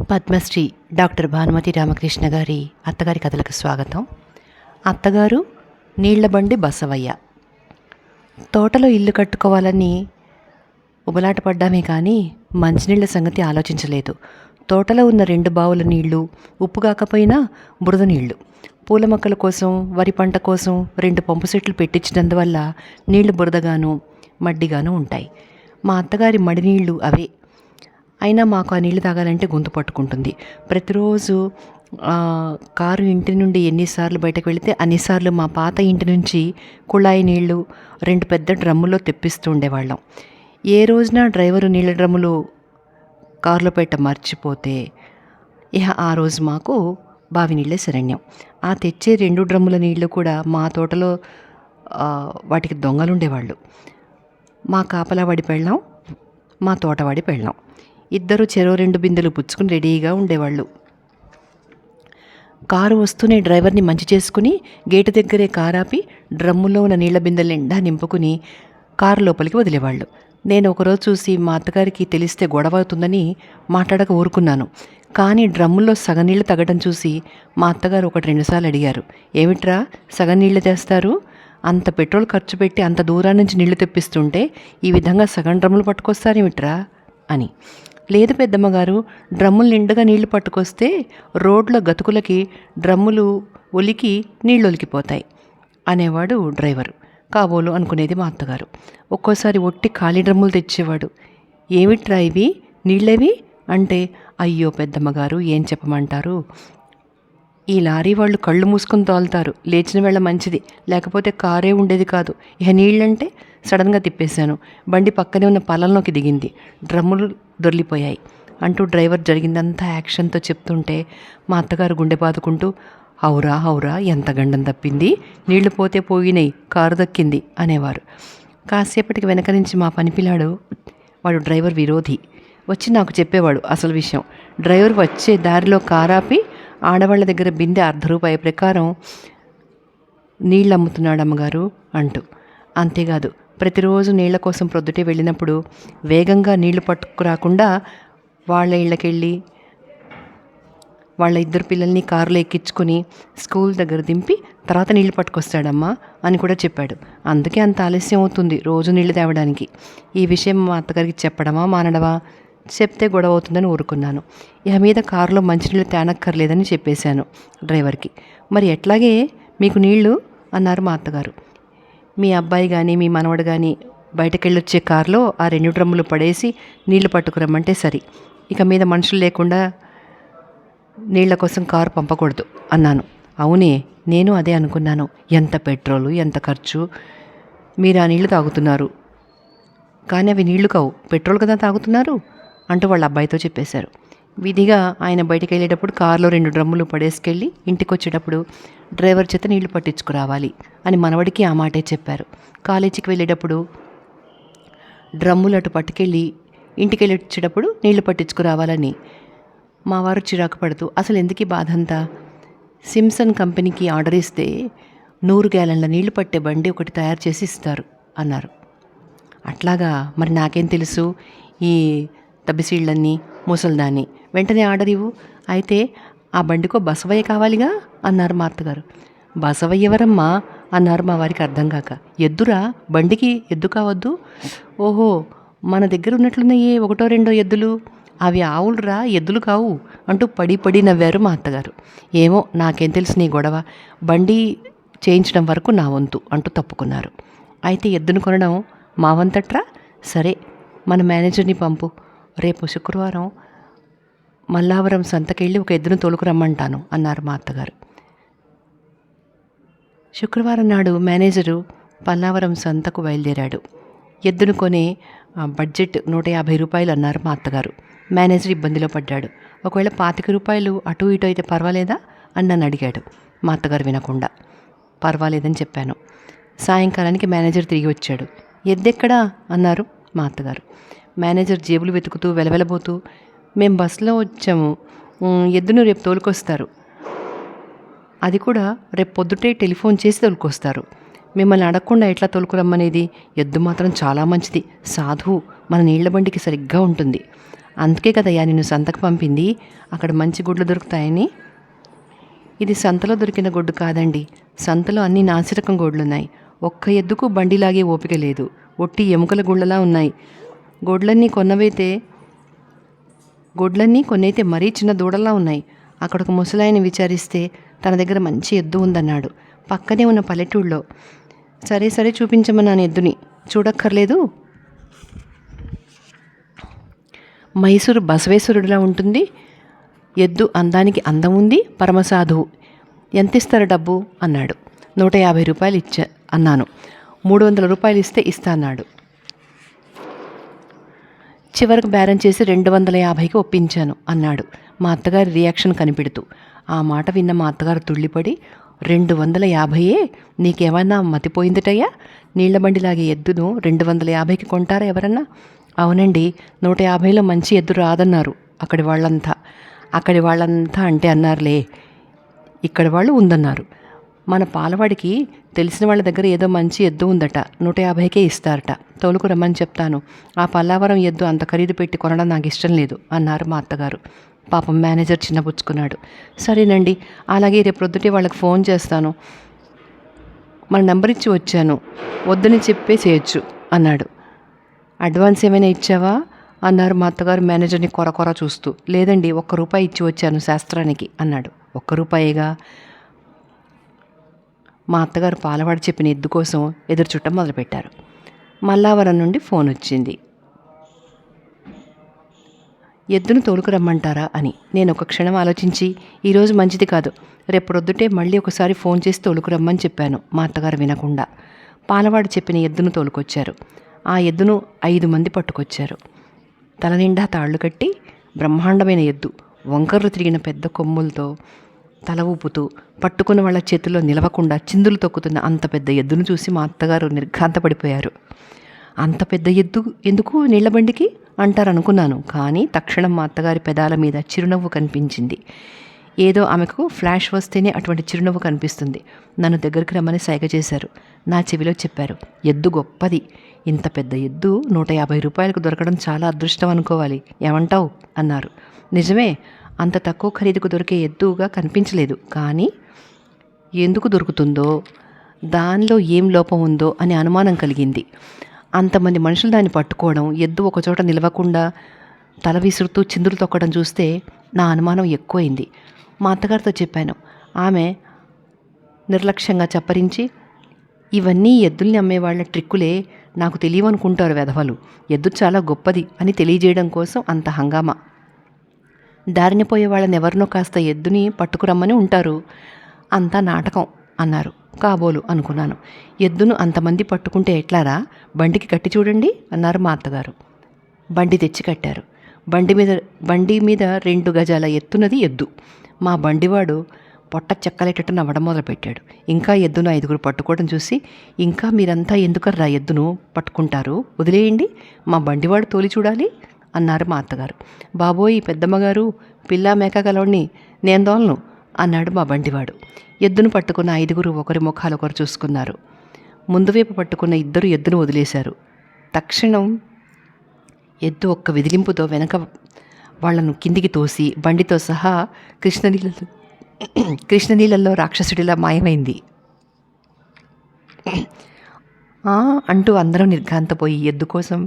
Padmashri doctor Bhanumathi Ramakrishna గారి అత్తగారి కథలకు స్వాగతం. అత్తగారు నీళ్ళబండి బసవయ్య. తోటలో ఇల్లు కట్టుకోవాలని ఉబలాట పడ్డామే కానీ మంచినీళ్ళ సంగతి ఆలోచించలేదు. తోటలో ఉన్న రెండు బావుల నీళ్ళు ఉప్పు కాకపోయినా బురద నీళ్ళు. పూల మొక్కల కోసం వరి పంట కోసం రెండు పంపు సెట్లు పెట్టించినందువల్ల నీళ్ళు బురదగాను మడ్డిగాను ఉంటాయి. మా అత్తగారి మడి నీళ్ళు అవే. అయినా మాకు ఆ నీళ్ళు తాగాలంటే గొంతు పట్టుకుంటుంది. ప్రతిరోజు కారు ఇంటి నుండి ఎన్నిసార్లు బయటకు వెళితే అన్నిసార్లు మా పాత ఇంటి నుంచి కుళాయి నీళ్ళు రెండు పెద్ద డ్రమ్ములో తెప్పిస్తూ ఉండేవాళ్ళం. ఏ రోజున డ్రైవరు నీళ్ళ డ్రమ్ములు కారులో పెట్ట మర్చిపోతే ఇహ ఆ రోజు మాకు బావి నీళ్ళే శరణ్యం. ఆ తెచ్చే రెండు డ్రమ్ముల నీళ్ళు కూడా మా తోటలో వాటికి దొంగలుండేవాళ్ళు మా కాపలా వాడి పెళ్ళాం మా తోటవాడి పెళ్ళాం. ఇద్దరు చెరో రెండు బిందెలు పుచ్చుకుని రెడీగా ఉండేవాళ్ళు. కారు వస్తూనే డ్రైవర్ని మంచి చేసుకుని గేటు దగ్గరే కారాపి డ్రమ్ములో ఉన్న నీళ్ళ బిందెల నిండా నింపుకుని కారు లోపలికి వదిలేవాళ్ళు. నేను ఒకరోజు చూసి మా అత్తగారికి తెలిస్తే గొడవ అవుతుందని మాట్లాడక ఊరుకున్నాను. కానీ డ్రమ్ముల్లో సగం నీళ్ళు తగ్గడం చూసి మా అత్తగారు ఒకటి రెండుసార్లు అడిగారు. ఏమిట్రా సగం నీళ్ళు తెస్తారు? అంత పెట్రోల్ ఖర్చు పెట్టి అంత దూరం నుంచి నీళ్ళు తెప్పిస్తుంటే ఈ విధంగా సగం డ్రమ్ములు పట్టుకొస్తారేమిట్రా? అని. లేదు పెద్దమ్మగారు డ్రమ్ములు నిండుగా నీళ్ళు పట్టుకొస్తే రోడ్ల గతుకులకి డ్రమ్ములు ఒలికి నీళ్ళు ఒలికిపోతాయి అనేవాడు డ్రైవరు. కాబోలు అనుకునేది మా అత్తగారు. ఒక్కోసారి ఒట్టి ఖాళీ డ్రమ్ములు తెచ్చేవాడు. ఏమిట్రా ఇవి? నీళ్ళేవి? అంటే అయ్యో పెద్దమ్మగారు ఏం చెప్పమంటారు? ఈ లారీ వాళ్ళు కళ్ళు మూసుకొని తోలుతారు. లేచిన వేళ మంచిది. లేకపోతే కారే ఉండేది కాదు. ఇక నీళ్ళంటే సడన్గా తిప్పేశాను. బండి పక్కనే ఉన్న పొలంలోకి దిగింది. డ్రమ్ములు దొర్లిపోయాయి. అంటూ డ్రైవర్ జరిగిందంతా యాక్షన్తో చెప్తుంటే మా అత్తగారు గుండె బాదుకుంటూ హౌరా హౌరా ఎంత గండం తప్పింది? నీళ్ళు పోతే పోయినాయి కారు దక్కింది అనేవారు. కాసేపటికి వెనక నుంచి మా పనిపిల్లాడు వాడు డ్రైవర్ విరోధి. వచ్చి నాకు చెప్పేవాడు అసలు విషయం. డ్రైవర్ వచ్చే దారిలో కారాపి ఆడవాళ్ళ దగ్గర బిందె అర్ధ రూపాయి ప్రకారం నీళ్ళు అమ్ముతున్నాడు అమ్మగారు అంటూ. అంతేకాదు ప్రతిరోజు నీళ్ళ కోసం ప్రొద్దుటే వెళ్ళినప్పుడు వేగంగా నీళ్ళు పట్టుకురాకుండా వాళ్ళ ఇళ్ళకెళ్ళి వాళ్ళ ఇద్దరు పిల్లల్ని కారులో ఎక్కించుకొని స్కూల్ దగ్గర దింపి తర్వాత నీళ్ళు పట్టుకొస్తాడమ్మా అని కూడా చెప్పాడు. అందుకే అంత ఆలస్యం అవుతుంది రోజు నీళ్ళు తేవడానికి. ఈ విషయం మా అత్తగారికి చెప్పడమా మానడమా? చెప్తే గొడవ అవుతుందని ఊరుకున్నాను. ఇక మీద కారులో మంచినీళ్ళు తేనక్కర్లేదని చెప్పేశాను డ్రైవర్కి. మరి ఎట్లాగే మీకు నీళ్ళు? అన్నారు మా అత్తగారు. మీ అబ్బాయి కానీ మీ మనవడు కానీ బయటకెళ్ళొచ్చే కారులో ఆ రెండు డ్రమ్ములు పడేసి నీళ్ళు పట్టుకురమ్మంటే సరి. ఇక మీద మనుషులు లేకుండా నీళ్ళ కోసం కారు పంపకూడదు అన్నాను. అవునే నేను అదే అనుకున్నాను. ఎంత పెట్రోలు ఎంత ఖర్చు? మీరు ఆ నీళ్ళు తాగుతున్నారు. కానీ అవి నీళ్ళు కావు. పెట్రోల్ కదా తాగుతున్నారు? అంటూ వాళ్ళ అబ్బాయితో చెప్పేశారు. విధిగా ఆయన బయటికి వెళ్ళేటప్పుడు కారులో రెండు డ్రమ్ములు పడేసుకెళ్ళి ఇంటికి వచ్చేటప్పుడు డ్రైవర్ చేత నీళ్ళు పట్టించుకురావాలి అని మనవడికి ఆ మాటే చెప్పారు. కాలేజీకి వెళ్ళేటప్పుడు డ్రమ్ములు అటు పట్టుకెళ్ళి ఇంటికి వెళ్ళి వచ్చేటప్పుడు నీళ్ళు పట్టించుకురావాలని మా వారు చిరాకు పడుతూ అసలు ఎందుకు బాధ అంతా సిమ్సన్ కంపెనీకి ఆర్డర్ ఇస్తే నూరు గ్యాలన్ల నీళ్ళు పట్టే బండి ఒకటి తయారు చేసి ఇస్తారు అన్నారు. అట్లాగా? మరి నాకేం తెలుసు? ఈ తబిసీళ్ళన్నీ ముసల్దాన్ని వెంటనే ఆర్డర్ ఇవ్వు. అయితే ఆ బండికో బసవయ్య కావాలిగా? అన్నారు మా అత్తగారు బసవయ్య ఎవరమ్మా? అన్నారు మా వారికి అర్థం కాక. ఎద్దురా? బండికి ఎద్దు కావద్దు? ఓహో మన దగ్గర ఉన్నట్లున్నాయే ఒకటో రెండో ఎద్దులు? అవి ఆవులురా ఎద్దులు కావు అంటూ పడి పడి నవ్వారు మా అత్తగారు ఏమో నాకేం తెలుసు నీ గొడవ. బండి చేయించడం వరకు నా వంతు అంటూ తప్పుకున్నారు. అయితే ఎద్దును కొనడం మా వంతట్రా? సరే మన మేనేజర్ని పంపు. రేపు శుక్రవారం మల్లావరం సంతకెళ్ళి ఒక ఎద్దును తోలుకురమ్మంటాను అన్నారు మా అత్తగారు. శుక్రవారం నాడు మేనేజరు పల్లావరం సంతకు బయలుదేరాడు. ఎద్దును కొనే బడ్జెట్ నూట యాభై రూపాయలు అన్నారు మా అత్తగారు. మేనేజర్ ఇబ్బందిలో పడ్డాడు. ఒకవేళ పాతిక రూపాయలు అటు ఇటు అయితే పర్వాలేదా? అని నన్ను అడిగాడు మా అత్తగారు వినకుండా. పర్వాలేదని చెప్పాను. సాయంకాలానికి మేనేజర్ తిరిగి వచ్చాడు. ఎద్దెక్కడా? అన్నారు మా అత్తగారు. మేనేజర్ జేబులు వెతుకుతూ వెలవెలబోతూ మేము బస్సులో వచ్చాము. ఎద్దును రేపు తోలుకొస్తారు. అది కూడా రేపు పొద్దుటే టెలిఫోన్ చేసి తోలుకొస్తారు. మిమ్మల్ని అడగకుండా ఎట్లా తోలుకురమ్మనేది? ఎద్దు మాత్రం చాలా మంచిది. సాధువు మన నీళ్ళ బండికి సరిగ్గా ఉంటుంది. అందుకే కదయ్యా నిన్ను సంతకు పంపింది. అక్కడ మంచి గుడ్లు దొరుకుతాయని. ఇది సంతలో దొరికిన గొడ్డు కాదండి. సంతలో అన్ని నాసిరకం గోడ్లున్నాయి. ఒక్క ఎద్దుకు బండిలాగే ఓపిక లేదు. ఒట్టి ఎముకల గుళ్ళలా ఉన్నాయి. గొడ్లన్నీ కొన్నవైతే గొడ్లన్నీ కొన్నైతే మరీ చిన్న దూడలా ఉన్నాయి. అక్కడ ఒక ముసలాయన విచారిస్తే తన దగ్గర మంచి ఎద్దు ఉందన్నాడు. పక్కనే ఉన్న పల్లెటూళ్ళలో సరే సరే చూపించమన్నాను ఎద్దుని. చూడక్కర్లేదు. మైసూరు బసవేశ్వరుడిలా ఉంటుంది. ఎద్దు అందానికి అందం ఉంది. పరమసాధువు. ఎంత ఇస్తారు డబ్బు? అన్నాడు. నూట యాభై రూపాయలు ఇచ్చా అన్నాను. మూడు వందల రూపాయలు ఇస్తే ఇస్తా అన్నాడు. చివరకు బేరం చేసి రెండు వందల యాభైకి ఒప్పించాను అన్నాడు. మా అత్తగారి రియాక్షన్ కనిపెడుతూ. ఆ మాట విన్న మా అత్తగారు తుళ్ళిపడి రెండు వందల యాభైయే? నీకేమన్నా మతిపోయిందిటయ్యా? నీళ్ళబండిలాగే ఎద్దును రెండు వందల యాభైకి కొంటారా ఎవరన్నా? అవునండి నూట యాభైలో మంచి ఎద్దు రాదన్నారు అక్కడి వాళ్ళంతా. అక్కడి వాళ్ళంతా అంటే అన్నారులే ఇక్కడి వాళ్ళు ఉందన్నారు. మన పాలవాడికి తెలిసిన వాళ్ళ దగ్గర ఏదో మంచి ఎద్దు ఉందట నూట యాభైకే ఇస్తారట. తోలుకు రమ్మని చెప్తాను. ఆ పల్లావరం ఎద్దు అంత ఖరీదు పెట్టి కొనడం నాకు ఇష్టం లేదు అన్నారు మా అత్తగారు. పాపం మేనేజర్ చిన్నపుచ్చుకున్నాడు సరేనండి అలాగే రేపు ప్రొద్దుటే వాళ్ళకి ఫోన్ చేస్తాను. మన నెంబర్ ఇచ్చి వచ్చాను. వద్దని చెప్పే చేయొచ్చు అన్నాడు. అడ్వాన్స్ ఏమైనా ఇచ్చావా? అన్నారు మా అత్తగారు మేనేజర్ని కొర కొర చూస్తూ. లేదండి ఒక్క రూపాయి ఇచ్చి వచ్చాను శాస్త్రానికి అన్నాడు. ఒక్క రూపాయిగా? మా అత్తగారు పాలవాడు చెప్పిన ఎద్దు కోసం ఎదురు చుట్టం మొదలుపెట్టారు. మల్లావరం నుండి ఫోన్ వచ్చింది. ఎద్దును తోలుకురమ్మంటారా అని. నేను ఒక క్షణం ఆలోచించి ఈరోజు మంచిది కాదు. రేపొద్దుటే మళ్ళీ ఒకసారి ఫోన్ చేసి తోలుకురమ్మని చెప్పాను మా అత్తగారు వినకుండా. పాలవాడు చెప్పిన ఎద్దును తోలుకొచ్చారు. ఆ ఎద్దును ఐదు మంది పట్టుకొచ్చారు. తల నిండా తాళ్ళు కట్టి బ్రహ్మాండమైన ఎద్దు. వంకర్లు తిరిగిన పెద్ద కొమ్ములతో తల ఊపుతూ పట్టుకున్న వాళ్ళ చేతుల్లో నిలవకుండా చిందులు తొక్కుతున్న అంత పెద్ద ఎద్దును చూసి మా అత్తగారు నిర్ఘాంతపడిపోయారు. అంత పెద్ద ఎద్దు ఎందుకు నీళ్ళబండికి అంటారనుకున్నాను అనుకున్నాను కానీ తక్షణం మా అత్తగారి పెదాల మీద చిరునవ్వు కనిపించింది. ఏదో ఆమెకు ఫ్లాష్ వస్తేనే అటువంటి చిరునవ్వు కనిపిస్తుంది. నన్ను దగ్గరికి రమ్మని సైగ చేశారు. నా చెవిలో చెప్పారు ఎద్దు గొప్పది. ఇంత పెద్ద ఎద్దు నూట యాభై రూపాయలకు దొరకడం చాలా అదృష్టం అనుకోవాలి. ఏమంటావు? అన్నారు. నిజమే. అంత తక్కువ ఖరీదుకు దొరికే ఎద్దుగా కనిపించలేదు. కానీ ఎందుకు దొరుకుతుందో దానిలో ఏం లోపం ఉందో అనే అనుమానం కలిగింది. అంతమంది మనుషులు దాన్ని పట్టుకోవడం ఎద్దు ఒకచోట నిలవకుండా తల విసురుతూ చిందులు తొక్కడం చూస్తే నా అనుమానం ఎక్కువైంది. మా అత్తగారితో చెప్పాను ఆమె నిర్లక్ష్యంగా చప్పరించి ఇవన్నీ ఎద్దుల్ని అమ్మేవాళ్ళ ట్రిక్కులే నాకు తెలియవనుకుంటారు వెధవలు. ఎద్దు చాలా గొప్పది అని తెలియజేయడం కోసం అంత హంగామా? దారినపోయే వాళ్ళనెవరినో ఎవరినో కాస్త ఎద్దుని పట్టుకురమ్మని ఉంటారు. అంతా నాటకం అన్నారు. కాబోలు అనుకున్నాను. ఎద్దును అంతమంది పట్టుకుంటే ఎట్లారా? బండికి కట్టి చూడండి అన్నారు మా అత్తగారు. బండి తెచ్చి కట్టారు. బండి మీద బండి మీద రెండు గజాల ఎత్తున్నది ఎద్దు. మా బండివాడు పొట్ట చెక్కలేటట్టు నవ్వడం మొదలుపెట్టాడు. ఇంకా ఎద్దును ఐదుగురు పట్టుకోవడం చూసి ఇంకా మీరంతా ఎందుకర్రా ఎద్దును పట్టుకుంటారు? వదిలేయండి. మా బండివాడు తోలి చూడాలి. అన్నారు మా అత్తగారు. బాబోయ్ పెద్దమ్మగారు పిల్ల మేక కలవడిని నేను దోలను అన్నాడు మా బండివాడు. ఎద్దును పట్టుకున్న ఐదుగురు ఒకరి ముఖాలు ఒకరు చూసుకున్నారు. ముందు వైపు పట్టుకున్న ఇద్దరు ఎద్దును వదిలేశారు. తక్షణం ఎద్దు ఒక్క విదిలింపుతో వెనక వాళ్ళను కిందికి తోసి బండితో సహా కృష్ణనీళ్ళ కృష్ణనీళ్ళల్లో రాక్షసుడిలా మాయమైంది. అంటూ అందరం నిర్ఘాంతపోయి ఎద్దు కోసం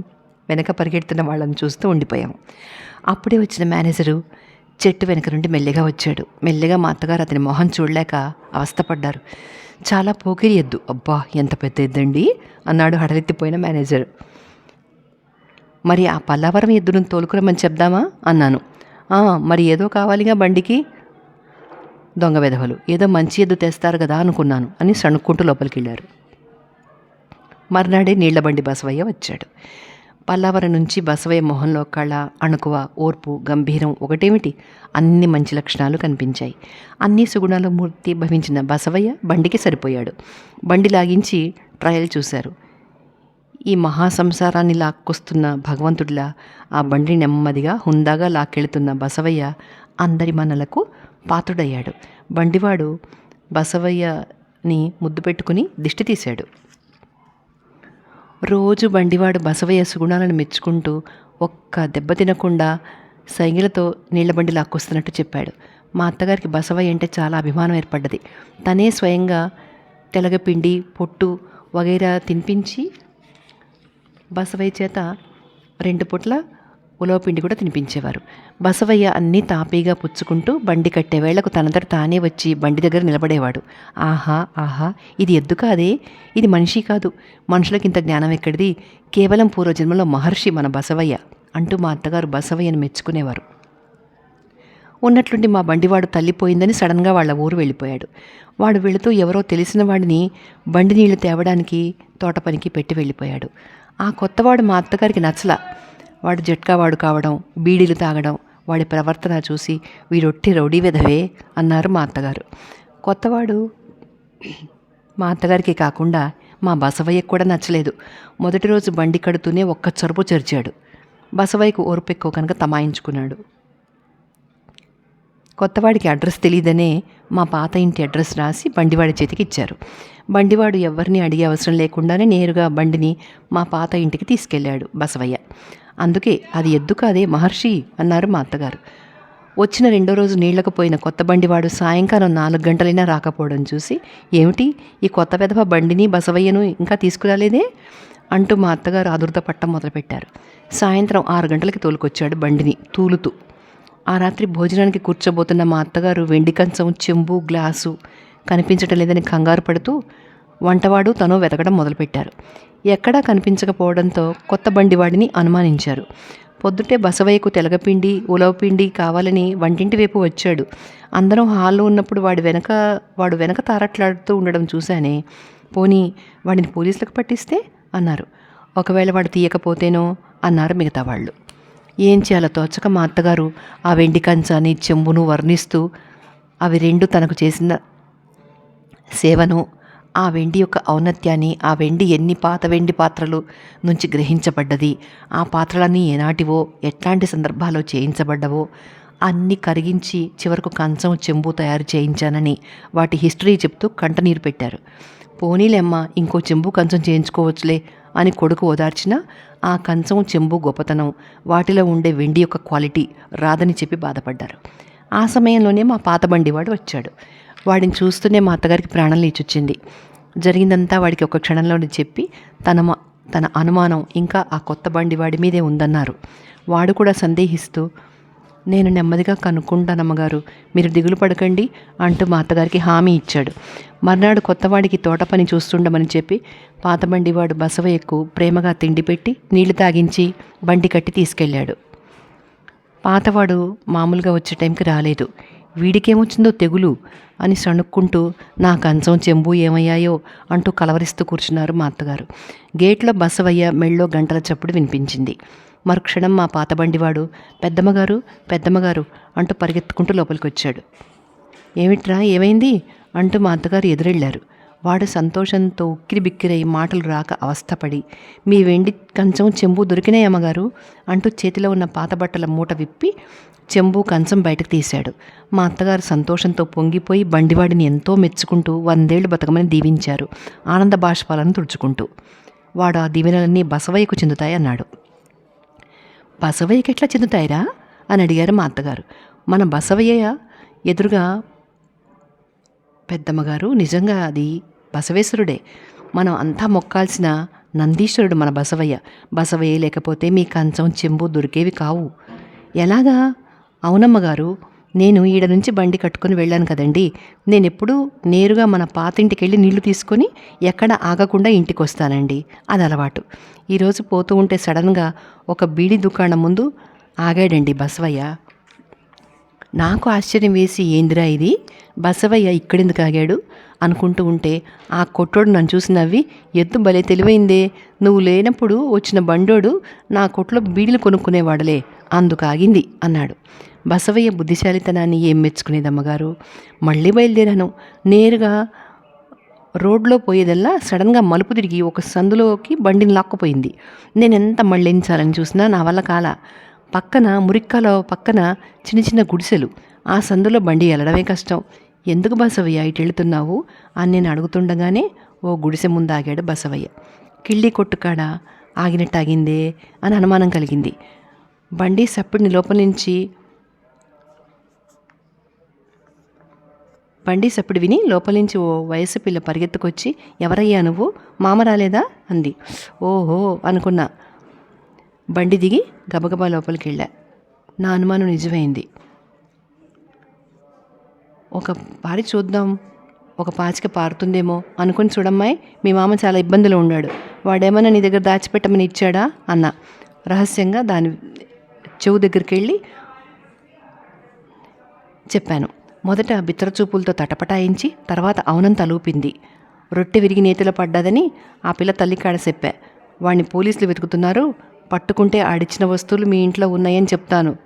వెనక పరిగెడుతున్న వాళ్ళని చూస్తూ ఉండిపోయాం అప్పుడే వచ్చిన మేనేజరు చెట్టు వెనక నుండి మెల్లిగా వచ్చాడు. మెల్లిగా మా అత్తగారు అతని మొహం చూడలేక అవస్థపడ్డారు. చాలా పోకిరి ఎద్దు అబ్బా ఎంత పెద్ద ఎద్దండి? అన్నాడు హడలెత్తిపోయిన మేనేజర్. మరి ఆ పల్లావరం ఎద్దును తోలుకురమని చెప్దామా? అన్నాను. మరి ఏదో కావాలిగా బండికి? దొంగ వెధవలు ఏదో మంచి ఎద్దు తెస్తారు కదా అనుకున్నాను అని సణుక్కుంటూ లోపలికి వెళ్ళారు మర్నాడే నీళ్ళబండి బసవయ్య వచ్చాడు. పల్లావరం నుంచి బసవయ్య మొహంలో కళ అణుకువ ఓర్పు గంభీరం ఒకటేమిటి? అన్ని మంచి లక్షణాలు కనిపించాయి. అన్ని సుగుణాల మూర్తి భవించిన బసవయ్య బండికి సరిపోయాడు. బండి లాగించి ట్రయల్ చూశారు. ఈ మహాసంసారాన్ని లాక్కొస్తున్న భగవంతుడిలా ఆ బండి నెమ్మదిగా హుందాగా లాక్కెళుతున్న బసవయ్య అందరి మనలకు పాత్రుడయ్యాడు. బండివాడు బసవయ్యని ముద్దు పెట్టుకుని దిష్టి తీశాడు. రోజు బండివాడు బసవయ్య సుగుణాలను మెచ్చుకుంటూ ఒక్క దెబ్బ తినకుండా సైగిలతో నీళ్ళ బండి లాక్కొస్తున్నట్టు చెప్పాడు. మా అత్తగారికి బసవయ్య అంటే చాలా అభిమానం ఏర్పడ్డది. తనే స్వయంగా తెలగపిండి పొట్టు వగైరా తినిపించి బసవయ్య చేత రెండు పొట్ల ఉలవపిండి కూడా తినిపించేవారు. బసవయ్య అన్నీ తాపీగా పుచ్చుకుంటూ బండి కట్టే వేళకు తనంతట తానే వచ్చి బండి దగ్గర నిలబడేవాడు. ఆహా ఆహా ఇది ఎద్దు కాదే? ఇది మనిషి కాదు. మనుషులకి ఇంత జ్ఞానం ఎక్కడిది? కేవలం పూర్వజన్మలో మహర్షి మన బసవయ్య అంటూ మా అత్తగారు బసవయ్యను మెచ్చుకునేవారు. ఉన్నట్లుండి మా బండివాడు తల్లిపోయిందని సడన్గా వాళ్ళ ఊరు వెళ్ళిపోయాడు. వాడు వెళుతూ ఎవరో తెలిసిన వాడిని బండి నీళ్ళు తేవడానికి తోట పనికి పెట్టి వెళ్ళిపోయాడు. ఆ కొత్తవాడు మా అత్తగారికి నచ్చల. వాడు జట్కావాడు కావడం బీడీలు తాగడం వాడి ప్రవర్తన చూసి వీడొట్టి రౌడీ విధవే అన్నారు మా అత్తగారు. కొత్తవాడు మా అత్తగారికి కాకుండా మా బసవయ్యకు కూడా నచ్చలేదు. మొదటి రోజు బండి కడుతూనే ఒక్క చొరపు చెరిచాడు బసవయ్యకు ఓర్పెక్కువ కనుక తమాయించుకున్నాడు. కొత్తవాడికి అడ్రస్ తెలియదనే మా పాత ఇంటి అడ్రస్ రాసి బండివాడి చేతికి ఇచ్చారు. బండివాడు ఎవరిని అడిగే అవసరం లేకుండానే నేరుగా బండిని మా పాత ఇంటికి తీసుకెళ్ళాడు బసవయ్య. అందుకే అది ఎద్దు కాదే మహర్షి అన్నారు మా అత్తగారు. వచ్చిన రెండో రోజు నీళ్ళకు పోయిన కొత్త బండివాడు సాయంకాలం నాలుగు గంటలైనా రాకపోవడం చూసి ఏమిటి? ఈ కొత్త వెధవ బండిని బసవయ్యను ఇంకా తీసుకురాలేదే? అంటూ మా అత్తగారు ఆదుర్త పట్టం మొదలుపెట్టారు. సాయంత్రం ఆరు గంటలకి తోలుకొచ్చాడు బండిని తూలుతూ. ఆ రాత్రి భోజనానికి కూర్చోబోతున్న మా అత్తగారు వెండి కంచం చెంబు గ్లాసు కనిపించటం లేదని కంగారు పడుతూ వంటవాడు తను వెతకడం మొదలుపెట్టారు. ఎక్కడా కనిపించకపోవడంతో కొత్త బండివాడిని అనుమానించారు. పొద్దుటే బసవయ్యకు తెలగపిండి ఉలవపిండి కావాలని వంటింటి వైపు వచ్చాడు. అందరం హాల్లో ఉన్నప్పుడు వాడి వెనక వాడు వెనక తారట్లాడుతూ ఉండడం చూశానే. పోనీ వాడిని పోలీసులకు పట్టిస్తే? అన్నారు. ఒకవేళ వాడు తీయకపోతేనో? అన్నారు మిగతా వాళ్ళు. ఏం చేయాలో తోచక మా అత్తగారు ఆ వెండి కంచాన్ని చెంబును వర్ణిస్తూ అవి రెండు తనకు చేసిన సేవను ఆ వెండి యొక్క ఔన్నత్యాన్ని ఆ వెండి ఎన్ని పాత వెండి పాత్రలు నుంచి గ్రహించబడ్డది ఆ పాత్రలన్నీ ఏనాటివో ఎట్లాంటి సందర్భాల్లో చేయించబడ్డవో అన్ని కరిగించి చివరకు కంచం చెంబు తయారు చేయించానని వాటి హిస్టరీ చెప్తూ కంటనీరు పెట్టారు. పోనీలేమ్మ ఇంకో చెంబు కంచం చేయించుకోవచ్చులే అని కొడుకు ఓదార్చిన ఆ కంచం చెంబు గొప్పతనం వాటిలో ఉండే వెండి యొక్క క్వాలిటీ రాదని చెప్పి బాధపడ్డారు. ఆ సమయంలోనే మా పాత బండివాడు వచ్చాడు. వాడిని చూస్తూనే మా అత్తగారికి ప్రాణం లేచొచ్చింది. జరిగిందంతా వాడికి ఒక క్షణంలోనే చెప్పి తన తన అనుమానం ఇంకా ఆ కొత్త బండి వాడి మీదే ఉందన్నారు. వాడు కూడా సందేహిస్తూ నేను నెమ్మదిగా కనుక్కుంటానమ్మగారు మీరు దిగులు పడకండి అంటూ మా అత్తగారికి హామీ ఇచ్చాడు. మర్నాడు కొత్తవాడికి తోట పని చూస్తుండమని చెప్పి పాత బండివాడు బసవయ్యకు ప్రేమగా తిండి పెట్టి నీళ్ళు తాగించి బండి కట్టి తీసుకెళ్ళాడు. పాతవాడు మామూలుగా వచ్చే టైంకి రాలేదు. వీడికేమొచ్చిందో తెగులు అని సణుక్కుంటూ నా కంచం చెంబు ఏమయ్యాయో అంటూ కలవరిస్తూ కూర్చున్నారు మా అత్తగారు. గేట్లో బసవయ్య మెళ్ళో గంటల చప్పుడు వినిపించింది. మరుక్షణం మా పాతబండివాడు పెద్దమ్మగారు పెద్దమ్మగారు అంటూ పరిగెత్తుకుంటూ లోపలికి వచ్చాడు ఏమిట్రా ఏమైంది? అంటూ మా అత్తగారు ఎదురెళ్ళారు. వాడు సంతోషంతో ఉక్కిరి బిక్కిరై మాటలు రాక అవస్థపడి మీ వెండి కంచం చెంబు దొరికినాయి అమ్మగారు అంటూ చేతిలో ఉన్న పాత బట్టల మూట విప్పి చెంబు కంచం బయటకు తీశాడు. మా అత్తగారు సంతోషంతో పొంగిపోయి బండివాడిని ఎంతో మెచ్చుకుంటూ వందేళ్ళు బతకమని దీవించారు ఆనంద బాష్పాలను తుడుచుకుంటూ. వాడు ఆ దీవెనలన్నీ బసవయ్యకు చెందుతాయి అన్నాడు. బసవయ్యకి ఎట్లా చెందుతాయిరా? అని అడిగారు మా అత్తగారు. మన బసవయ్య ఎదురుగా పెద్దమ్మగారు నిజంగా అది బసవేశ్వరుడే. మనం అంతా మొక్కాల్సిన నందీశ్వరుడు మన బసవయ్య. బసవయ్య లేకపోతే మీ కంచం చెంబు దొరికేవి కావు. ఎలాగా? అవునమ్మగారు నేను ఈడ నుంచి బండి కట్టుకొని వెళ్ళాను కదండి. నేను ఎప్పుడూ నేరుగా మన పాత వెళ్ళి నీళ్ళు తీసుకొని ఎక్కడ ఆగకుండా ఇంటికి వస్తానండి అది అలవాటు ఈరోజు పోతూ ఉంటే సడన్గా ఒక బీడి దుకాణం ముందు ఆగాడండి బసవయ్య. నాకు ఆశ్చర్యం వేసి ఏందిరా ఇది? బసవయ్య ఇక్కడెందుకు ఆగాడు? అనుకుంటూ ఉంటే ఆ కొట్టోడు నన్ను చూసి నవ్వి ఎద్దు భలే తెలివైందే. నువ్వు లేనప్పుడు వచ్చిన బండోడు నా కొట్లో బీడీలు కొనుక్కునేవాడలే అందుకు ఆగింది అన్నాడు. బసవయ్య బుద్ధిశాలితనాన్ని ఏం మెచ్చుకునేది అమ్మగారు? మళ్ళీ బయలుదేరాను. నేరుగా రోడ్లో పోయేదల్లా సడన్గా మలుపు తిరిగి ఒక సందులోకి బండిని లాక్కుపోయింది. నేను ఎంత మళ్ళించాలని చూసినా నా వల్ల కాల. పక్కన మురిక్కాలో పక్కన చిన్న చిన్న గుడిసెలు. ఆ సందులో బండి వెళ్ళడమే కష్టం. ఎందుకు బసవయ్య ఇటు వెళుతున్నావు అని నేను అడుగుతుండగానే ఓ గుడిసె ముందు ఆగాడు బసవయ్య. కిళ్ళి కొట్టుకాడ ఆగినట్టు ఆగిందే అని అనుమానం కలిగింది. బండి సప్పుడిని లోపల నుంచి బండి సప్పుడు విని లోపల నుంచి ఓ వయసు పిల్ల పరిగెత్తుకొచ్చి ఎవరయ్యా నువ్వు? మామ రాలేదా? అంది. ఓహో అనుకున్నా. బండి దిగి గబగబా లోపలికి వెళ్ళా నా అనుమానం నిజమైంది. ఒక పారి చూద్దాం ఒక పాచిక పారుతుందేమో అనుకుని చూడమ్మాయి మీ మామ చాలా ఇబ్బందులు ఉన్నాడు వాడేమన్నా నీ దగ్గర దాచిపెట్టమని ఇచ్చాడా? అన్న. రహస్యంగా దాని చెవు దగ్గరికి వెళ్ళి చెప్పాను. మొదట బిత్తరచూపులతో తటపటాయించి తర్వాత అవునం తలూపింది. రొట్టె విరిగి నేతిలో పడ్డదని ఆ పిల్ల తల్లి కాడ చెప్పా. వాడిని పోలీసులు వెతుకుతున్నారు. పట్టుకుంటే ఆడిచ్చిన వస్తువులు మీ ఇంట్లో ఉన్నాయని చెప్తాను.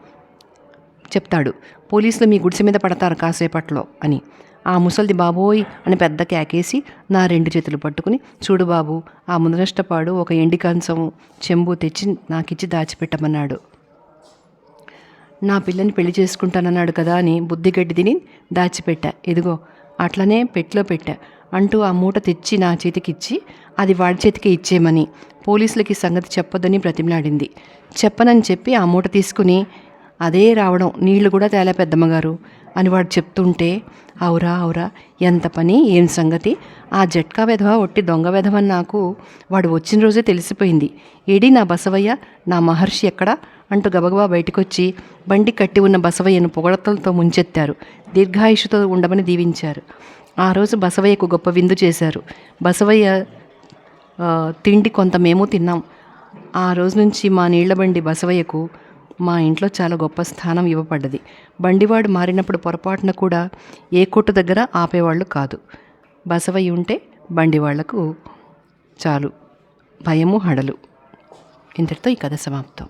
చెప్తాడు. పోలీసులు మీ గుడిసె మీద పడతారు కాసేపట్లో అని. ఆ ముసలిది బాబోయ్ అని పెద్ద కేకేసి నా రెండు చేతులు పట్టుకుని చూడు బాబు ఆ ముందరష్టపాడు ఒక ఎండి కంచం చెంబు తెచ్చి నాకిచ్చి దాచిపెట్టమన్నాడు. నా పిల్లని పెళ్ళి చేసుకుంటానన్నాడు కదా అని బుద్ధిగడ్డి తిని దాచిపెట్టా. ఇదిగో అట్లనే పెట్లో పెట్టా. అంటూ ఆ మూట తెచ్చి నా చేతికిచ్చి అది వాడి చేతికి ఇచ్చేయమని పోలీసులకి సంగతి చెప్పొద్దని బ్రతిమలాడింది. చెప్పనని చెప్పి ఆ మూట తీసుకుని అదే రావడం నీళ్ళు కూడా తేలా పెద్దమ్మగారు అని వాడు చెప్తుంటే అవురా అవురా ఎంత పని ఏం సంగతి? ఆ జట్కా వెధవ ఒట్టి దొంగ వెధవని నాకు వాడు వచ్చిన రోజే తెలిసిపోయింది. ఏడి నా బసవయ్య? నా మహర్షి ఎక్కడ? అంటూ గబగబా బయటకొచ్చి బండి కట్టి ఉన్న బసవయ్యను పొగడతలతో ముంచెత్తారు. దీర్ఘాయుషుతో ఉండమని దీవించారు. ఆ రోజు బసవయ్యకు గొప్ప విందు చేశారు. బసవయ్య తిండి కొంత మేము తిన్నాం. ఆ రోజు నుంచి మా నీళ్ళ బండి బసవయ్యకు మా ఇంట్లో చాలా గొప్ప స్థానం ఇవ్వబడ్డది. బండివాడు మారినప్పుడు పొరపాటున కూడా ఏ కొట్టు దగ్గర ఆపేవాళ్ళు కాదు. బసవయ్య ఉంటే బండివాళ్ళకు చాలు. భయము హడలు. ఇంతటితో ఈ కథ సమాప్తం.